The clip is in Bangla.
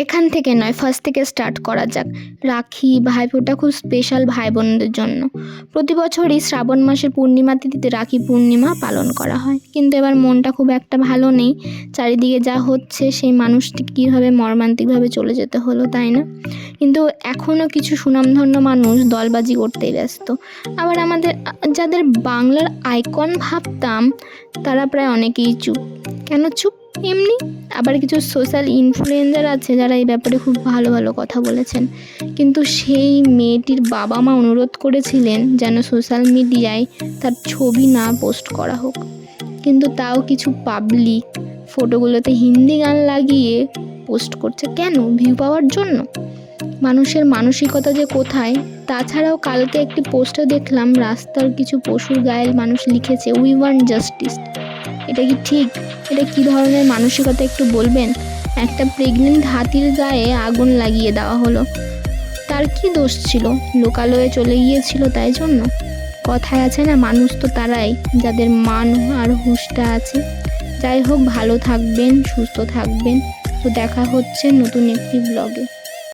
এখান থেকে নয় ফার্স্ট থেকে স্টার্ট করা যাক। রাখি ভাইফোঁটা খুব স্পেশাল ভাই বোনদের জন্য। প্রতি বছরই শ্রাবণ মাসের পূর্ণিমা তিথিতে রাখি পূর্ণিমা পালন করা হয়। কিন্তু এবার মনটা খুব একটা ভালো নেই। চারিদিকে যা হচ্ছে, সেই মানুষটি কীভাবে মর্মান্তিকভাবে চলে যেতে হলো তাই না? কিন্তু এখনও কিছু সুনামধন্য মানুষ দলবাজি করতেই ব্যস্ত। আবার আমাদের, যাদের বাংলার আইকন ভাবতাম, তারা প্রায় অনেকেই চুপ। কেন চুপ? এমনি আবার কিছু সোশ্যাল ইনফ্লুয়েন্সার আছে যারা এই ব্যাপারে খুব ভালো ভালো কথা বলেছেন। কিন্তু সেই মেয়েটির বাবা মা অনুরোধ করেছিলেন যেন সোশ্যাল মিডিয়ায় তার ছবি না পোস্ট করা হোক। কিন্তু তাও কিছু পাবলিক ফটোগুলোতে হিন্দি গান লাগিয়ে পোস্ট করছে। কেন? ভিউ পাওয়ার জন্য? মানুষের মানসিকতা যে কোথায়? তাছাড়াও কালকে একটি পোস্টে দেখলাম, রাস্তার কিছু পশুর গায়ের মানুষ লিখেছে উই ওয়ান্ট জাস্টিস এটা কি ঠিক? এটা কি ধরনের মানসিকতা একটু বলবেন? একটা প্রেগনেন্ট হাতির গায়ে আগুন লাগিয়ে দেওয়া হলো। তার কি দোষ ছিল? লোকালয়ে চলে গিয়েছিল তাই জন্য? কথায় আছে না, মানুষ তো তারাই, যাদের মান আর হুঁশটা আছে। যাই হোক, ভালো থাকবেন, সুস্থ থাকবেন। তো দেখা হচ্ছে নতুন একটি ব্লগে